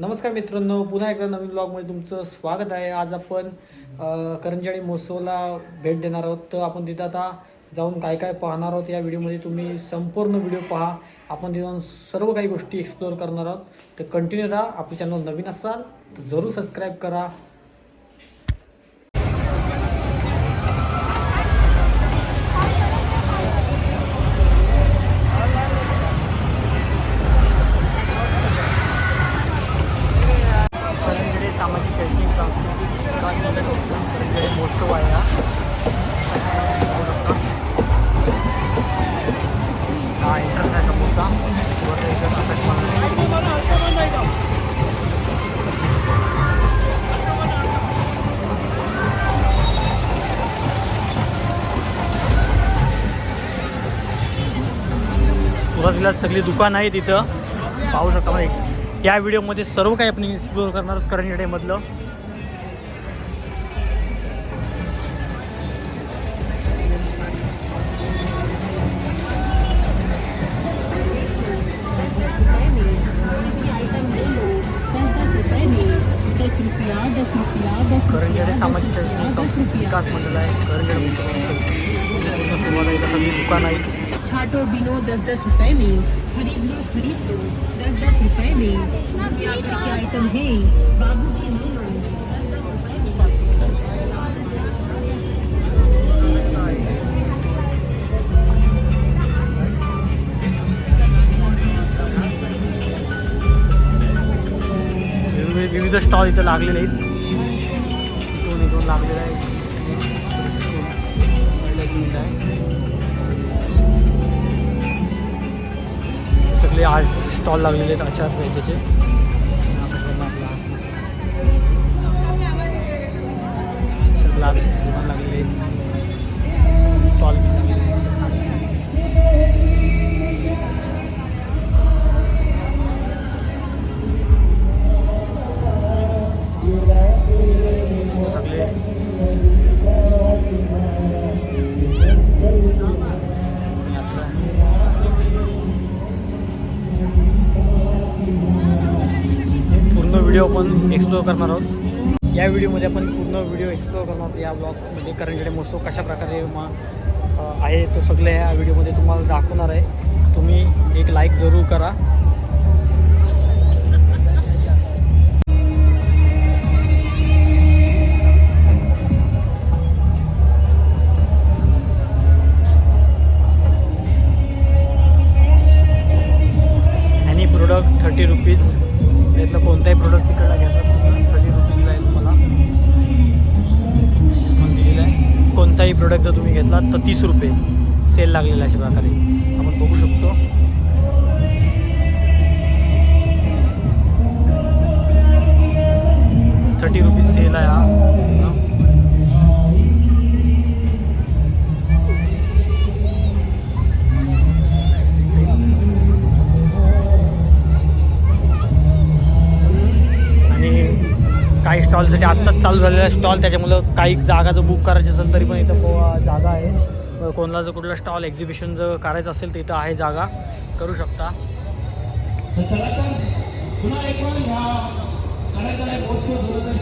नमस्कार मित्रांनो पुन्हा एकदा नवीन ब्लॉगमध्ये तुमचं स्वागत आहे. आज आपण करंजाळी महोत्सवला भेट देणार आहोत. तर आपण तिथं आता जाऊन काय काय पाहणार आहोत या व्हिडिओमध्ये तुम्ही संपूर्ण व्हिडिओ पहा. आपण तिथं सर्व काही गोष्टी एक्सप्लोअर करणार आहोत. तर कंटिन्यू राहा. आपल्या चॅनल नवीन असाल तर जरूर सबस्क्राईब करा. सुरुवातीला सगळी दुकान आहेत तिथं पाहू शकता मला एक्स- या व्हिडिओमध्ये सर्व काही आपण एक्सप्लोअर करणार आहोत करंजडेमधलं दस सामाजिक विकास मंडळ आहे करंजडे पूर्ण इथं सगळी दुकान आहे टमाटो बिनो दस दस रुपए में। खरीद लो खरीद लो दस दस रुपए में। क्या क्या आइटम है? बाबूजी ले लो विविध स्टॉल इथं लागलेले आहेत. दोन दोन लागलेले आहेत. आपले आर्ट आज स्टॉल लागलेले आहेत आचार त्याचे दुकान लागलेले आहेत. स्टॉल सगळे. व्हिडिओ आपण एक्सप्लोअर करणार आहोत. या व्हिडिओमध्ये आपण पूर्ण व्हिडिओ एक्सप्लोअर करणार आहोत. या ब्लॉगमध्ये करंजडे महोत्सव कशा प्रकारे मा आहे तो सगळे या व्हिडिओमध्ये तुम्हाला दाखवणार आहे. तुम्ही एक लाईक जरूर करा. जर तुम्ही घेतला तर तीस रुपये सेल लागलेला आहे अशा प्रकारे आपण बघू शकतो चालू झालेला स्टॉल त्याच्यामुळं काही जागा जर बुक करायची असेल तरी पण इथं जागा आहे. कोणाला जर कुठला स्टॉल एक्झिबिशन जर करायचं असेल तर इथं आहे जागा. करू शकता.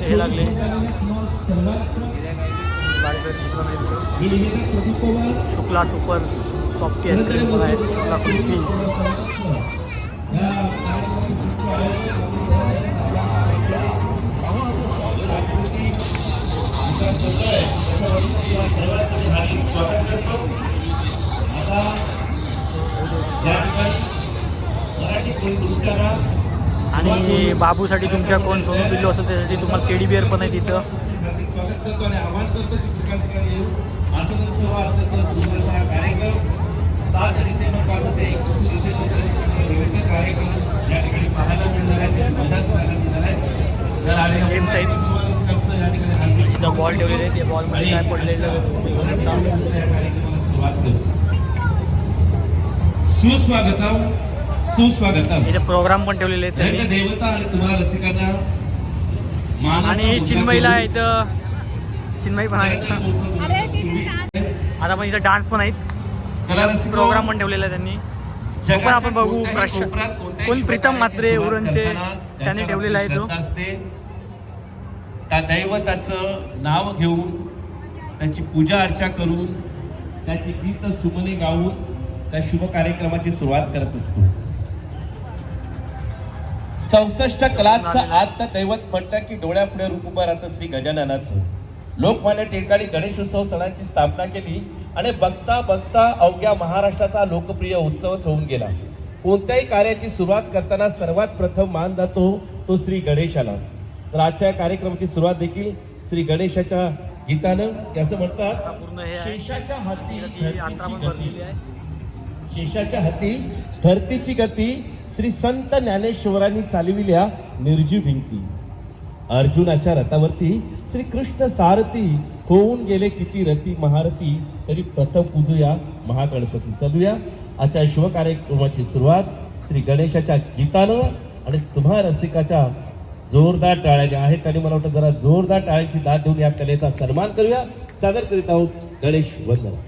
हे लागले. शुक्ला सुपर सॉफ्टी आईस्क्रीम पण आहेत. शुक्ला कुल्फी आणि बाबूसाठी तुमच्या कोण सोनू पिल्लू असेल त्यासाठी तुम्हाला टेडी बिअर पण आहे तिथं. स्वागत करतो आणि आवाहन करतो की येऊ अत्यंत सुंदर हा कार्यक्रम सात डिसेंबरपासून ते एकवीस डिसेंबर विविध कार्यक्रम या ठिकाणी पाहायला मिळणार आहेत. मदत पाहायला मिळणार तर इथं बॉल ठेवलेले आहेत. त्या बॉलमध्ये काय पडलेलं ते सुस्वागतम सुस्वागतम. इथे प्रोग्राम पण ठेवलेले आहेत देवता आणि तुम्हाला रसिकांना आणि चिन्मईला इथं चिन्मई पण आहे. आता पण इथं डान्स पण आहेत. कला रसिक प्रोग्राम पण ठेवलेला आहे त्यांनी. जगाच्या आपण बघू कोण प्रीतम सुरुवात उरणचे त्याने ठेवलेला आहे तो. त्या दैवताचं नाव घेऊन त्याची पूजा अर्चा करून त्याची गीत सुमने गाऊन त्या शुभ कार्यक्रमाची सुरुवात करत असतो. चौसष्ट कलांचं आत्ता दैवत म्हणतं की डोळ्यापुढे रूप उभं राहतं श्री गजाननाचं. लोकमान्य टिळकांनी गणेशोत्सव सणाची स्थापना केली आणि बघता बघता अवघ्या महाराष्ट्राचा लोकप्रिय उत्सवच होऊन गेला. कोणत्याही कार्याची सुरुवात करताना सर्वात प्रथम मान जातो तो श्री गणेशाला. तर आजच्या कार्यक्रमाची सुरुवात देखील श्री गणेशाच्या गीतानं असं म्हणतात. शेषाच्या हाती शेषाच्या हाती धरतीची गती श्री संत ज्ञानेश्वरांनी चालविल्या निर्जीव भिंती. अर्जुनाच्या रथावरती श्री कृष्ण सारथी होऊन गेले किती रती महारथी तरी प्रथम पूजूया महागणपती. चालूया. आजच्या शुभ कार्यक्रमाची सुरुवात श्री गणेशाच्या गीतानं आणि तुम्हा रसिकाच्या जोरदार टाळ्याने आहेत आणि मला वाटतं जरा जोरदार टाळ्यांची दाद देऊन या कलेचा सन्मान करूया. सादर करीत आहोत गणेश वंदना.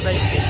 त्यांची आणि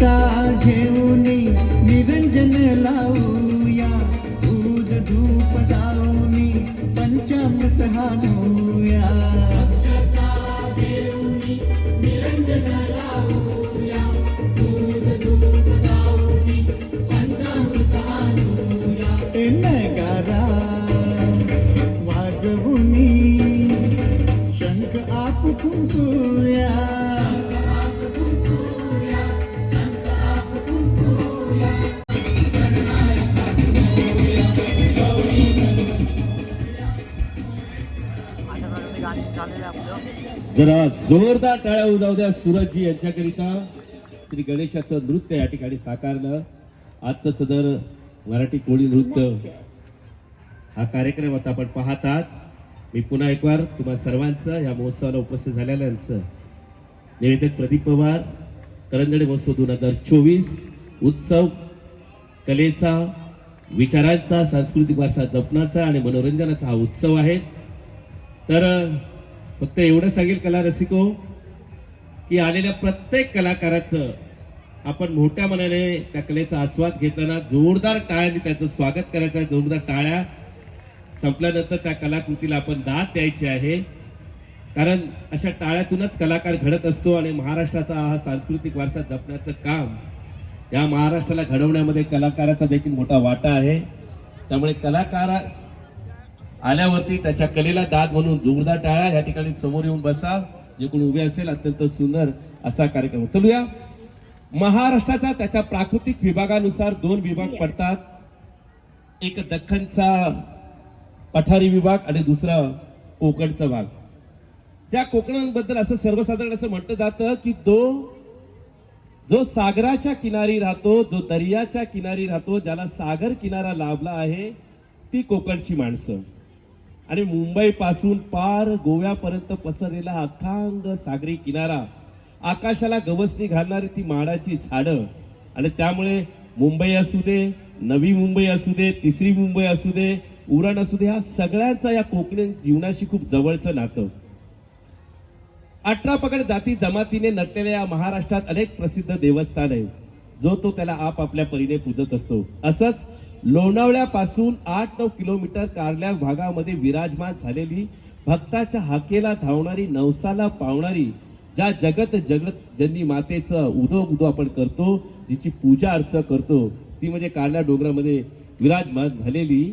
ಕಾಗೆ जोरदार टाळ्या उजाऊ द्या सूरजजी यांच्याकरिता. श्री गणेशाचं नृत्य या ठिकाणी साकारलं. आजचं सदर मराठी कोळी नृत्य हा कार्यक्रम आता आपण पाहतात. मी पुन्हा एक वार तुम्हा सर्वांचं या महोत्सवाला उपस्थित झालेल्यांचं निवेदक प्रदीप पवार करंजडे महोत्सव दोन हजार चोवीस उत्सव कलेचा विचारांचा सांस्कृतिक वारसा जपण्याचा आणि मनोरंजनाचा हा उत्सव आहे. तर फक्त एवढं सांगेल कला रसिको की आलेल्या प्रत्येक कलाकाराचं आपण मोठ्या मनाने त्या कलेचा आस्वाद घेताना जोरदार टाळ्याने त्याचं स्वागत करायचं आहे. जोरदार टाळ्या संपल्यानंतर त्या कलाकृतीला आपण दाद द्यायची आहे. कारण अशा टाळ्यातूनच कलाकार घडत असतो आणि महाराष्ट्राचा हा सांस्कृतिक वारसा जपण्याचं काम या महाराष्ट्राला घडवण्यामध्ये कलाकाराचा देखील मोठा वाटा आहे. त्यामुळे कलाकार आल्यावरती त्याच्या कलेला दाद म्हणून जोरदार टाळा या ठिकाणी समोर येऊन बसा. जे कोणी उभे असेल अत्यंत सुंदर असा कार्यक्रम. चलूया. महाराष्ट्राचा त्याच्या प्राकृतिक विभागानुसार दोन विभाग पडतात. एक दख्खनचा पठारी विभाग आणि दुसरा कोकणचा भाग. त्या कोकणाबद्दल असं सर्वसाधारण असं म्हटलं जातं की तो जो सागराच्या किनारी राहतो जो दर्याच्या किनारी राहतो ज्याला सागर किनारा लाभला आहे ती कोकणची माणसं. आणि मुंबईपासून पार गोव्यापर्यंत पसरलेला अथांग सागरी किनारा आकाशाला गवसणी घालणारी ती माडाची झाडं. आणि त्यामुळे मुंबई असू दे नवी मुंबई असू दे तिसरी मुंबई असू दे उरण असू दे ह्या सगळ्यांचा या कोकणी जीवनाशी खूप जवळचं नातं. अठरा पगड जाती जमातीने नटलेल्या या महाराष्ट्रात अनेक प्रसिद्ध देवस्थान आहे जो तो त्याला आपापल्या परीने पूजत असतो. असंच लोणावळ्यापासून आठ नऊ किलोमीटर कारल्या भागामध्ये विराजमान झालेली भक्ताच्या हाकेला धावणारी नवसाला पावणारी ज्या जगत जगत जन्नी मातेचं उदो उदो आपण करतो जिची पूजा अर्चा करतो ती म्हणजे कारल्या डोंगरामध्ये विराजमान झालेली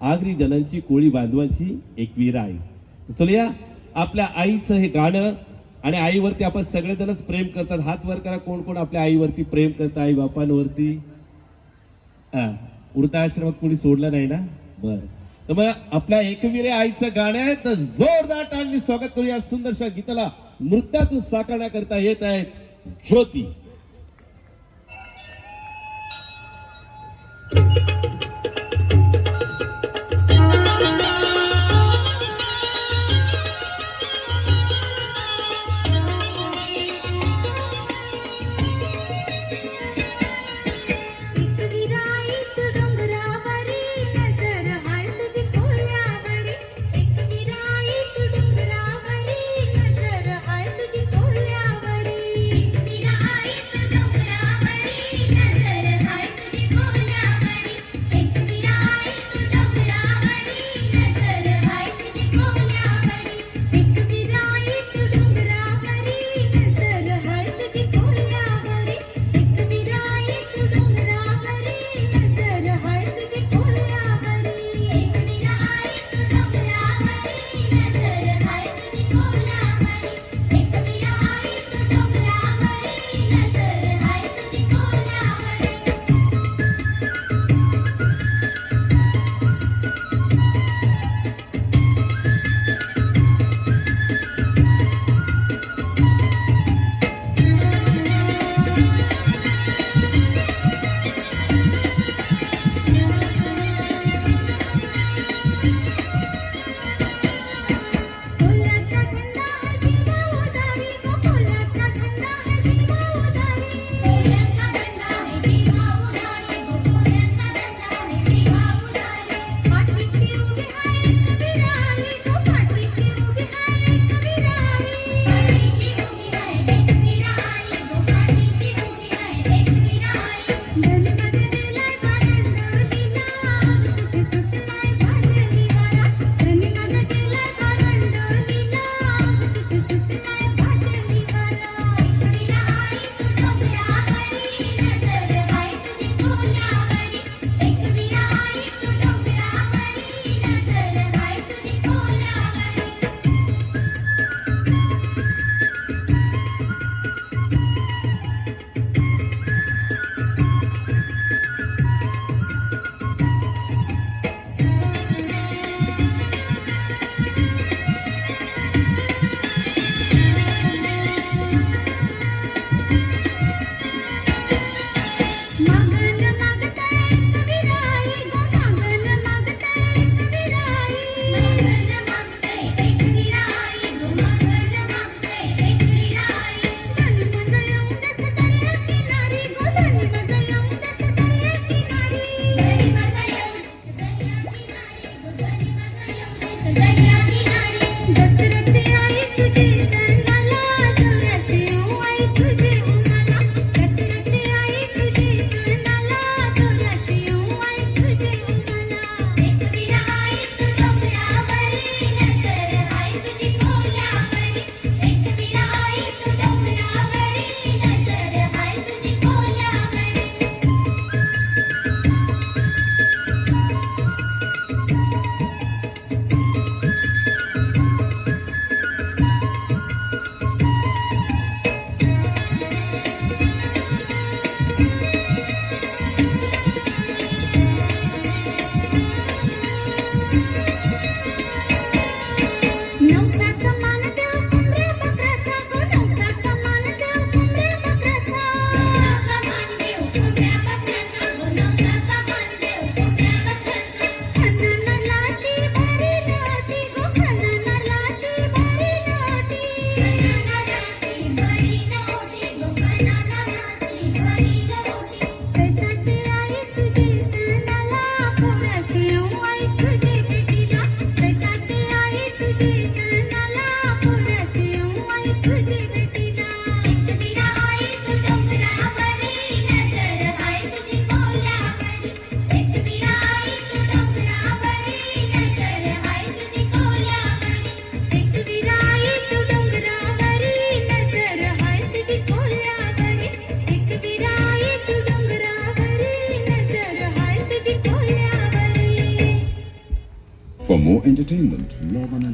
आगरी जनांची कोळी बांधवांची एकवीर आहे चलूया आपल्या आईचं हे गाणं आणि आईवरती आपण सगळेजणच प्रेम करतात. हात वर करा कोण कोण आपल्या आईवरती प्रेम करतात आई बापांवरती? हा. वृद्धाश्रमात कोणी सोडलं नाही ना? बर. तर मग आपल्या एकवीरे आईचं गाणं आहे तर जोरदार टाळणी स्वागत करू या सुंदरशा गीताला. नृत्यातून साकारण्याकरता येत आहेत ज्योती.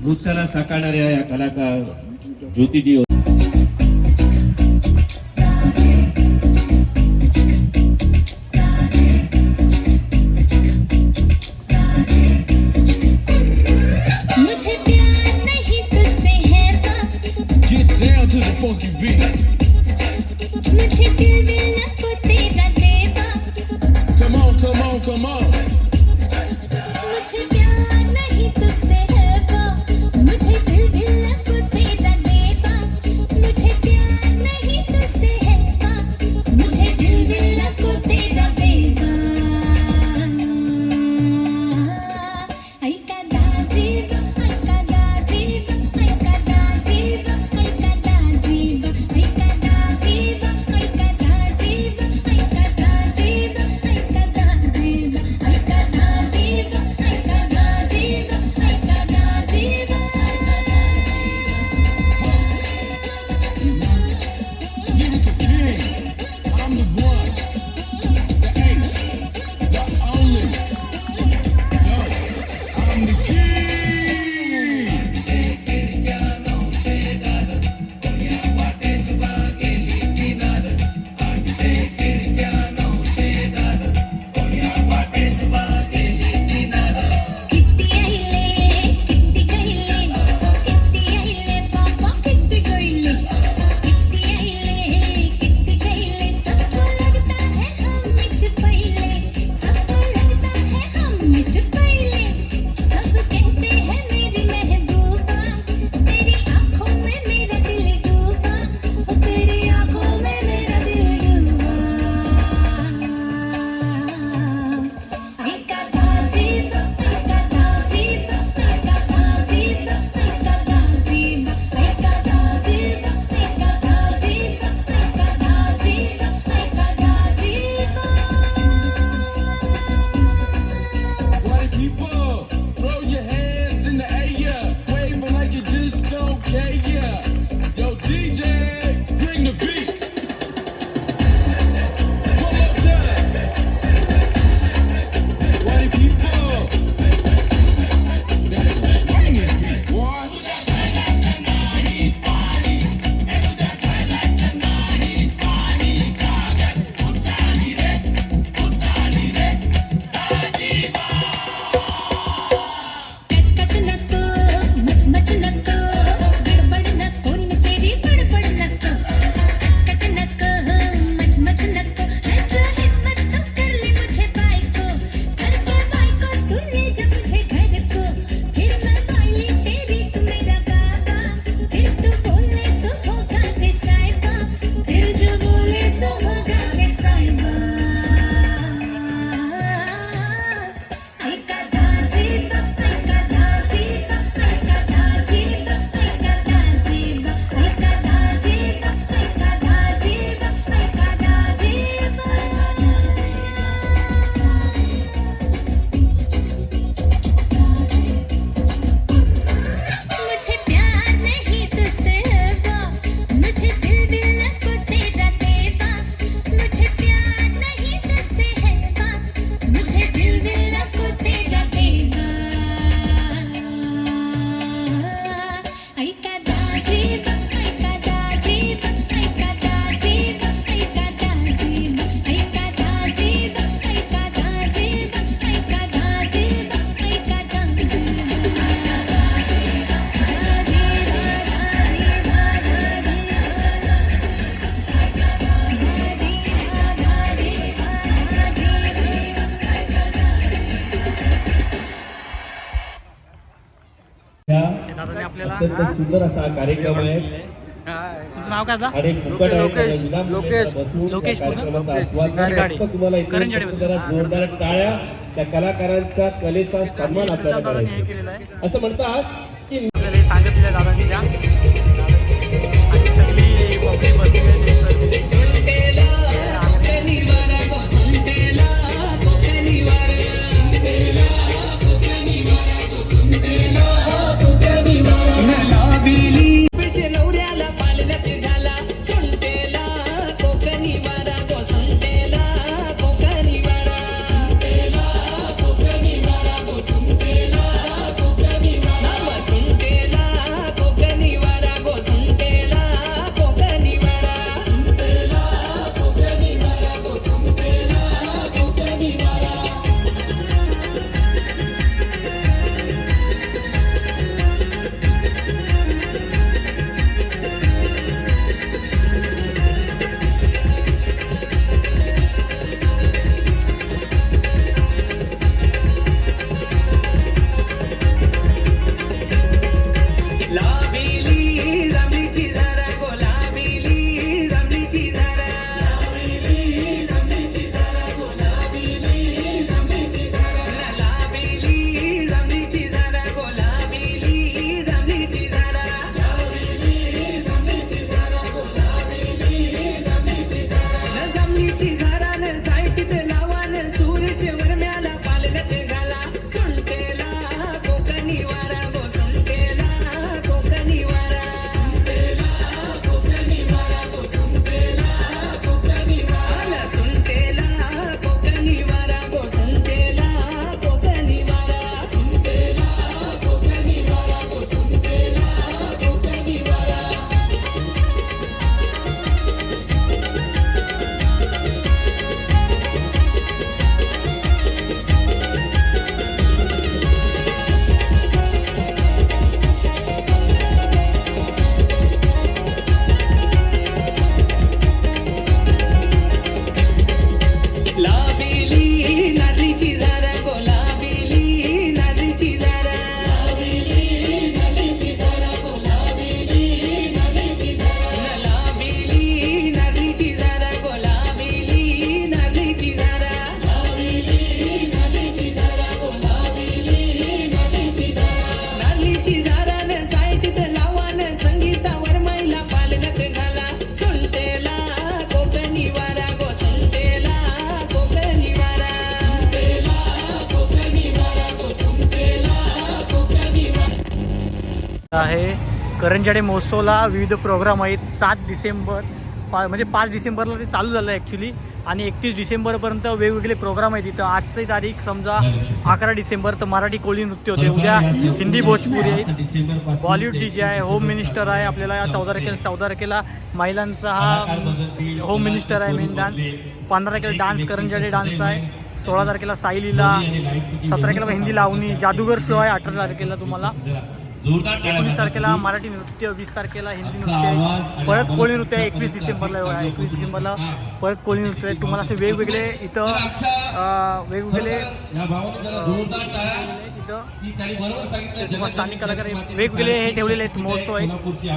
ભૂતસરા સાકાળનાર કલાકાર જ્યોતિજી सुंदर असा कार्यक्रम आहे. तुम्हाला जोरदार टाळ्या त्या कलाकारांच्या कलेचा सन्मान आपल्याला करायचा असं म्हणतात करंजाडे महोत्सवला विविध प्रोग्राम आहेत. सात डिसेंबर पा म्हणजे पाच डिसेंबरला ते चालू झालं ॲक्च्युली आणि एकतीस डिसेंबरपर्यंत वेगवेगळे प्रोग्राम आहेत इथं. आजची तारीख समजा अकरा डिसेंबर तर मराठी कोळी नृत्य होते. उद्या हिंदी भोजपुरी आहे. बॉलिवूड डी जे आहे होम मिनिस्टर आहे. आपल्याला चौदा तारखेला चौदा तारखेला महिलांचा हा होम मिनिस्टर आहे मेन डान्स पंधरा तारखेला डान्स करंजाडे डान्स आहे. सोळा तारखेला साईलीला सतरा तारखेला हिंदी लावणी जादूगर शो आहे. अठरा तारखेला तुम्हाला. एकोणीस तारखेला मराठी नृत्य वीस तारखेला हिंदी नृत्य. परत कोळी नृत्य आहे. एकवीस डिसेंबरला आहे एकवीस डिसेंबरला परत कोळी नृत्य आहे. तुम्हाला असे वेगवेगळे इथं वेगवेगळे इथं स्थानिक कलाकार वेगवेगळे हे ठेवलेले आहेत महोत्सव आहे.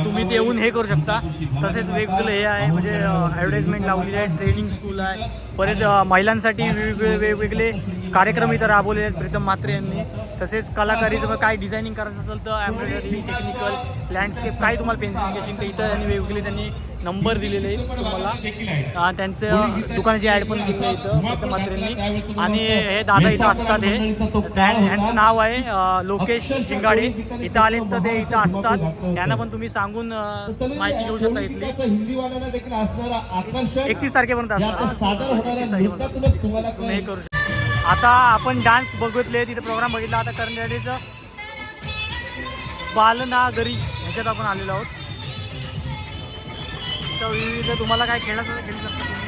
तुम्ही ते येऊन हे करू शकता. तसेच वेगवेगळे हे आहे म्हणजे ॲडव्हर्टाईजमेंट लावलेली आहे ट्रेनिंग स्कूल आहे. परत महिलांसाठी वेगवेगळे वेगवेगळे कार्यक्रम इथं राबवलेले आहेत प्रीतम म्हात्रे यांनी. तसेच कलाकारीचं काय डिझायनिंग करायचं असेल तर एम्ब्रॉयडरी टेक्निकल लँडस्केप काय तुम्हाला पेन्सिल स्केचिंग तर इथं त्यांनी वेगवेगळे त्यांनी नंबर दिलेले तुम्हाला. त्यांचं दुकानाची ॲड पण दिली इथं म्हात्रेंनी आणि हे दादा इथं असतात हे. ह्यांचं नाव आहे लोकेश शिंगाडे. इथं आले तर ते इथं असतात. त्यांना पण तुम्ही सांगून माहिती घेऊ शकता इथली. एकतीस तारखेपर्यंत सादर हा? होणाऱ्या 31 तारखेपर्यंत. नृत्यातूनच तुम्हाला तुम्ही कळेल. करू शकता. आता आपण डान्स बघितले तिथे प्रोग्राम बघितला. आता करंजाडीचं बालनागरी ह्याच्यात आपण आलेलो आहोत. तर विविध तुम्हाला काय खेळायचं खेळू शकता तुम्ही.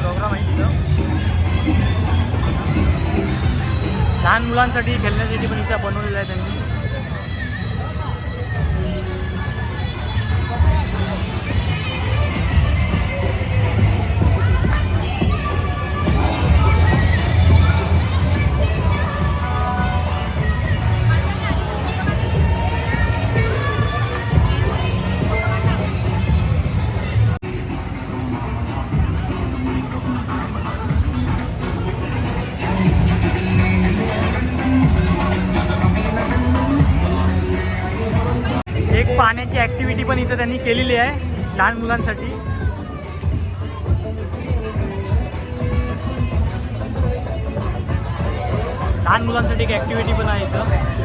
प्रोग्राम आहे तिथं लहान मुलांसाठी खेळण्यासाठी पण इथं बनवलेलं आहे त्यांनी. पाण्याची ऍक्टिव्हिटी पण इथं त्यांनी केलेली आहे लहान मुलांसाठी. लहान मुलांसाठी एक ऍक्टिव्हिटी पण आहे इथं.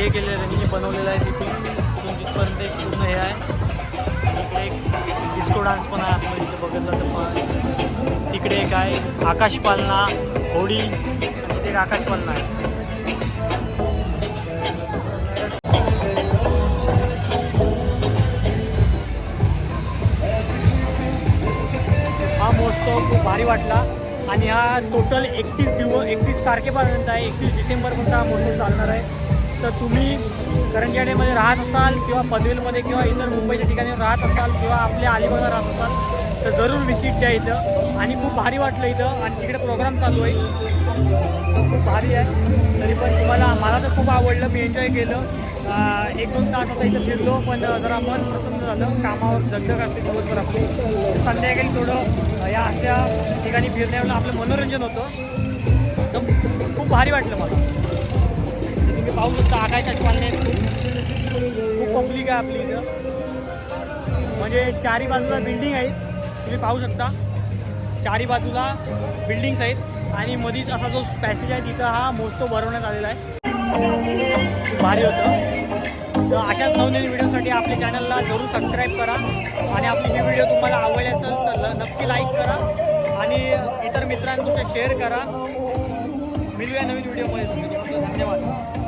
हे केलेलं रंगीने बनवलेलं आहे तिथून. तिथून तिथपर्यंत एक पूर्ण हे आहे. इकडे एक डिस्को डान्स पण आहे आपण इथं बघितलं तर पहा. तिकडे एक आहे आकाशपालना होडी. आणि तिथे एक आकाशपालना आहे. हा महोत्सव खूप भारी वाटला. आणि हा टोटल एकतीस दिवस एकतीस तारखेपर्यंत आहे एकतीस डिसेंबरपर्यंत हा महोत्सव चालणार आहे. तर तुम्ही करंजाडेमध्ये राहत असाल किंवा पनवेलमध्ये किंवा इतर मुंबईच्या ठिकाणी राहत असाल किंवा आपल्या अलिबागला राहत असाल तर जरूर व्हिजिट द्या इथं. आणि खूप भारी वाटलं इथं. आणि तिकडे प्रोग्राम चालू आहे. तर खूप भारी आहे. तरी पण तुम्हाला मला तर खूप आवडलं. मी एन्जॉय केलं. एक दोन तास आता इथं फिरलो पण जरा मन प्रसन्न झालं. कामावर दगदग असते दिवसभर आपली. संध्याकाळी थोडं या अशा ठिकाणी फिरण्यावर आपलं मनोरंजन होतं. तर खूप भारी वाटलं मला. पाहू शकता आकाश पालने खूप पब्लिक आहे आपली इथं? म्हणजे चारी बाजूला बिल्डिंग आहेत. तुम्ही पाहू शकता. चारी बाजूला बिल्डिंग्स आहेत. आणि मधीच असा जो पॅसेज आहे तिथं हा महोत्सव भरवण्यात आलेला आहे. भारी होतं. तर अशाच नवनवीन व्हिडिओसाठी आपल्या चॅनलला जरूर सबस्क्राईब करा. आणि आपली ही व्हिडिओ तुम्हाला आवडली असेल तर नक्की लाईक करा. आणि इतर मित्रांना तुमच्या शेअर करा. मिळूया नवीन व्हिडिओमध्ये धन्यवाद.